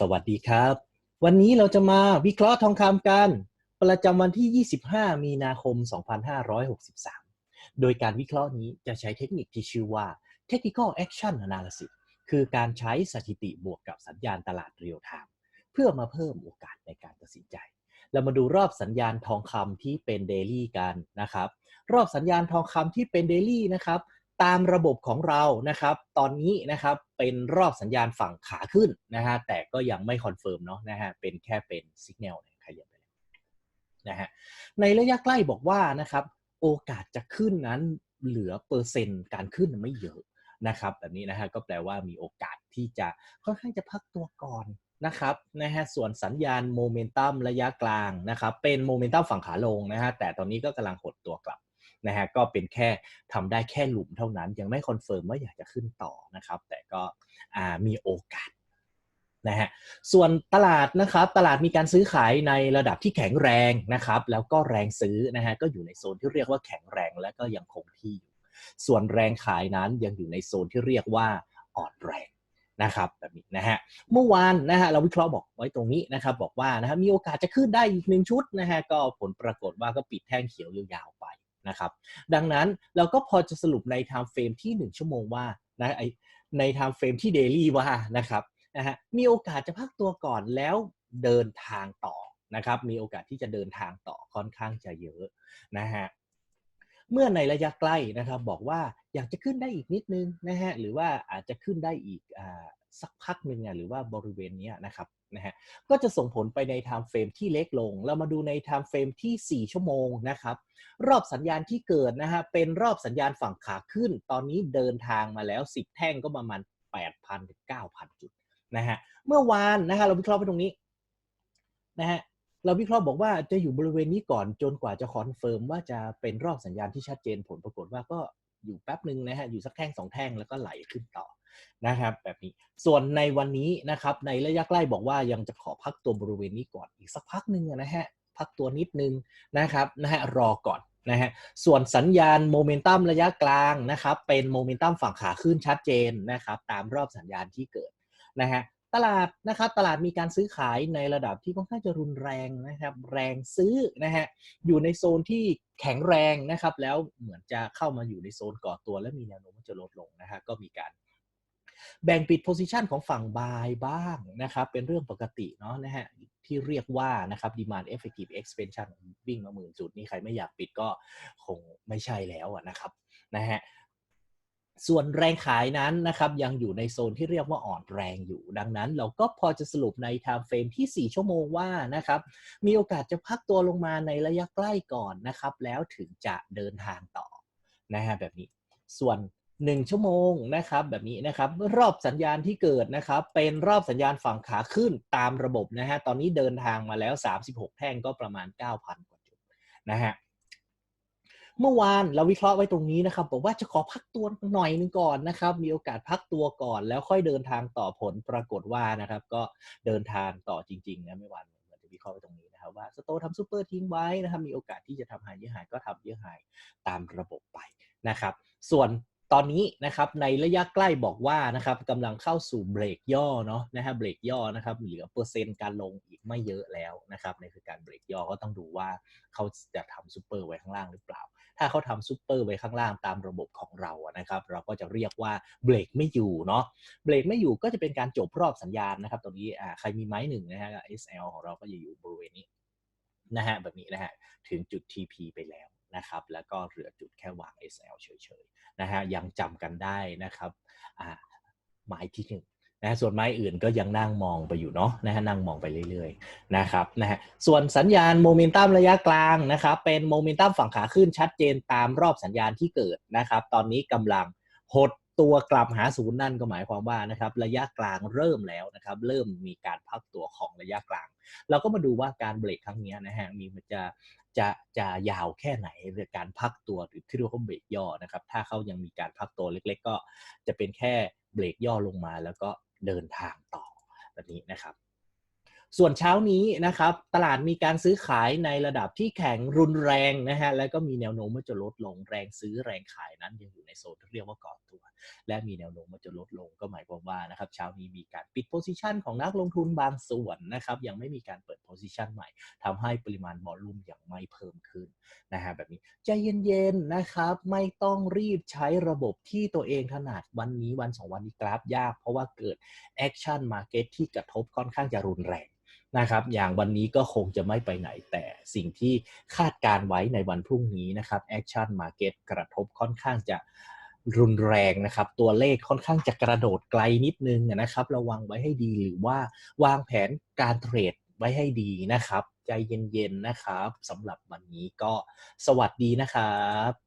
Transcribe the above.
สวัสดีครับ วันนี้เราจะมาวิเคราะห์ทองคำกัน ประจำวันที่ 25 มีนาคม 2563 โดยการวิเคราะห์นี้จะใช้เทคนิคที่ชื่อว่า Technical Action Analysis คือการใช้สถิติบวกกับสัญญาณตลาดเรียลไทม์เพื่อมาเพิ่มโอกาสในการตัดสินใจ เรามาดูรอบสัญญาณทองคำที่เป็นเดลี่กันนะครับ รอบสัญญาณทองคำที่เป็นเดลี่นะครับ ตามระบบของเรานะครับ ตอนนี้นะครับเป็นรอบสัญญาณฝั่งขาขึ้นนะฮะแต่ก็ยังไม่คอนเฟิร์มเนาะนะฮะเป็นแค่เป็นสัญญาณขยับไปนะฮะในระยะใกล้บอกว่านะครับโอกาสจะขึ้นนั้นเหลือเปอร์เซ็นต์การขึ้นไม่เยอะนะครับแบบนี้นะฮะก็แปลว่ามีโอกาสที่จะค่อนข้างจะพักตัวก่อนนะครับนะฮะส่วนสัญญาณโมเมนตัมระยะกลางนะครับเป็นโมเมนตัมฝั่งขาลงนะฮะแต่ตอนนี้ก็กำลังหดตัวกลับ นะฮะก็เป็นแค่ทำได้แค่หลุมเท่านั้น ยังไม่คอนเฟิร์มว่าอยากจะขึ้นต่อนะครับ แต่ก็มีโอกาสนะฮะส่วนตลาดนะครับตลาดมีการซื้อขายในระดับที่แข็งแรงนะครับ แล้วก็แรงซื้อนะฮะก็อยู่ในโซนที่เรียกว่าแข็งแรงและก็ยังคงที่อยู่ส่วนแรงขายนั้นยังอยู่ในโซนที่เรียกว่าอ่อนแรงนะครับแบบนี้นะฮะเมื่อวานนะฮะเราวิเคราะห์บอกไว้ตรงนี้นะครับ บอกว่านะฮะมีโอกาสจะขึ้นได้อีกหนึ่งชุดนะฮะก็ผลปรากฏว่าก็ปิดแท่งเขียวยาว นะครับ ดังนั้นเราก็พอจะสรุปใน time frame ที่ 1 ชั่วโมงว่านะไอใน time frame ที่ daily ว่านะครับนะฮะมีโอกาสจะพักตัวก่อนแล้วเดินทางต่อนะครับ มีโอกาสที่จะเดินทางต่อค่อนข้างจะเยอะนะฮะเมื่อในระยะใกล้นะครับบอกว่าอยากจะขึ้นได้อีกนิดนึงนะฮะหรือว่าอาจจะขึ้นได้อีกอ สักพักหนึ่งหรือว่าบริเวณนี้นะครับนะฮะก็จะส่งผลไปใน time frame ที่เล็กลง เรามาดูใน time frame ที่ 4 ชั่วโมงนะครับ รอบสัญญาณที่เกิดนะฮะเป็นรอบสัญญาณฝั่งขาขึ้น ตอนนี้เดินทางมาแล้ว 10 แท่งก็ประมาณ 8,000ถึง9,000 จุดนะฮะเมื่อวานนะฮะเราวิเคราะห์ไปตรงนี้นะฮะเราวิเคราะห์บอกว่าจะอยู่บริเวณนี้ก่อนจนกว่าจะคอนเฟิร์มว่าจะเป็นรอบสัญญาณที่ชัดเจนผลปรากฏว่าก็อยู่แป๊บหนึ่งนะฮะอยู่สักแท่งสองแท่งแล้วก็ไหลขึ้นต่อ นะครับแบบนี้ส่วนในวันนี้นะครับในระยะใกล้บอกว่ายังจะขอพักตัวบริเวณนี้ก่อนอีกสักพักหนึ่งนะฮะพักตัวนิดนึงนะครับนะฮะรอก่อนนะฮะส่วนสัญญาณโมเมนตัมระยะกลางนะครับเป็นโมเมนตัมฝั่งขาขึ้นชัดเจนนะครับตามรอบสัญญาณที่เกิดนะฮะตลาดนะครับตลาดมีการซื้อขายในระดับที่ค่อนข้างจะรุนแรงนะครับแรงซื้อนะฮะอยู่ในโซนที่แข็งแรงนะครับแล้วเหมือนจะเข้ามาอยู่ในโซนก่อตัวและมีแนวโน้มจะลดลงนะฮะก็มีการ แบ่งปิดโพซิชันของฝั่งบายบ้างนะครับ เป็นเรื่องปกติเนาะนะฮะที่เรียกว่านะครับ demand effective expansion วิ่งมาหมื่นจุดนี่ใครไม่อยากปิดก็คงไม่ใช่แล้วนะครับนะฮะส่วนแรงขายนั้นนะครับยังอยู่ในโซนที่เรียกว่าอ่อนแรงอยู่ ดังนั้นเราก็พอจะสรุปใน time frame ที่ 4 ชั่วโมงว่านะครับมีโอกาสจะพักตัวลงมาในระยะใกล้ก่อนนะครับ แล้วถึงจะเดินทางต่อนะฮะแบบนี้ ส่วน 1 ชั่วโมงนะครับ แบบนี้นะครับ รอบสัญญาณที่เกิดนะครับ เป็นรอบสัญญาณฝั่งขาขึ้นตามระบบนะฮะตอนนี้เดินทางมาแล้ว 36 แท่งก็ประมาณ 9,000 กว่าจุดนะฮะเมื่อวานเราวิเคราะห์ไว้ตรงนี้นะครับบอกว่าจะขอพักตัวหน่อยนึงก่อนนะครับ มีโอกาสพักตัวก่อน แล้วค่อยเดินทางต่อผลปรากฏว่านะครับ ก็เดินทางต่อจริงๆนะไม่วันเหมือนจะวิเคราะห์ไว้ตรงนี้นะครับว่าสโตทำซูเปอร์ทิ้งไว้นะครับมีโอกาสที่จะทำหายเยอะหายก็ทำเยอะหายตามระบบไปนะครับ ส่วน ตอนนี้นะครับในระยะใกล้บอกว่านะครับกำลังเข้าสู่เบรกย่อเนาะนะฮะเบรกย่อนะครับเหลือเปอร์เซ็นต์การลงอีกไม่เยอะแล้วนะครับนี่คือการเบรกย่อก็ต้องดูว่าเขาจะทำซูเปอร์ไว้ข้างล่างหรือเปล่า ถ้าเขาทำซูเปอร์ไว้ข้างล่างตามระบบของเรานะครับ เราก็จะเรียกว่าเบรกไม่อยู่เนาะเบรกไม่อยู่ก็จะเป็นการจบรอบสัญญาณนะครับตรงนี้อ่าใครมีไม้หนึ่งนะฮะ SL ของเราก็จะอยู่บริเวณนี้นะฮะแบบนี้นะฮะถึงจุด TP ไปแล้ว นะครับ แล้วก็เหลือจุดแค่วาง SL เฉยๆนะฮะยังจำกันได้นะครับอ่าไม้ที่หนึ่งนะส่วนไม้อื่นก็ยังนั่งมองไปอยู่เนาะนะฮะนั่งมองไปเรื่อยๆนะครับนะฮะส่วนสัญญาณโมเมนตัมระยะกลางนะครับเป็นโมเมนตัมฝั่งขาขึ้นชัดเจนตามรอบสัญญาณที่เกิดนะครับ ตอนนี้กำลังหดตัวกลับหาศูนย์นั่นก็หมายความว่านะครับระยะกลางเริ่มแล้วนะครับเริ่มมีการพักตัวของระยะกลาง เราก็มาดูว่าการเบรกครั้งนี้นะฮะมีมันจะ จะจะยาวแค่ไหนในการพักตัวหรือที่เรียกว่าเบรกย่อนะครับ ถ้าเขายังมีการพักตัวเล็ก ๆ ก็จะเป็นแค่เบรกย่อลงมา แล้วก็เดินทางต่อแบบนี้นะครับ ส่วนเช้านี้นะครับตลาดมีการซื้อขายในระดับที่แข็งรุนแรงนะฮะแล้วก็มีแนวโน้มว่าจะลดลงแรงซื้อแรงขายนั้นยังอยู่ในโซนที่เรียกว่าก่อตัว และมีแนวโน้มว่าจะลดลงก็หมายความว่านะครับเช้านี้มีการปิดโพซิชันของนักลงทุนบางส่วนนะครับยังไม่มีการเปิดโพซิชันใหม่ทำให้ปริมาณวอลลุ่มยังไม่เพิ่มขึ้นนะฮะแบบนี้ใจเย็นๆนะครับไม่ต้องรีบใช้ระบบที่ตัวเองถนัดวันนี้วันสองวันนี้กราฟยาก เพราะว่าเกิดแอคชั่นมาเก็ตที่กระทบค่อนข้างจะรุนแรง นะครับ อย่างวันนี้ก็คงจะไม่ไปไหนแต่สิ่งที่คาดการไว้ในวันพรุ่งนี้นะครับแอคชั่นมาเก็ตกระทบค่อนข้างจะรุนแรงนะครับ ตัวเลขค่อนข้างจะกระโดดไกลนิดนึงนะครับ ระวังไว้ให้ดีหรือว่าวางแผนการเทรดไว้ให้ดีนะครับ ใจเย็นๆนะครับสำหรับวันนี้ก็สวัสดีนะครับ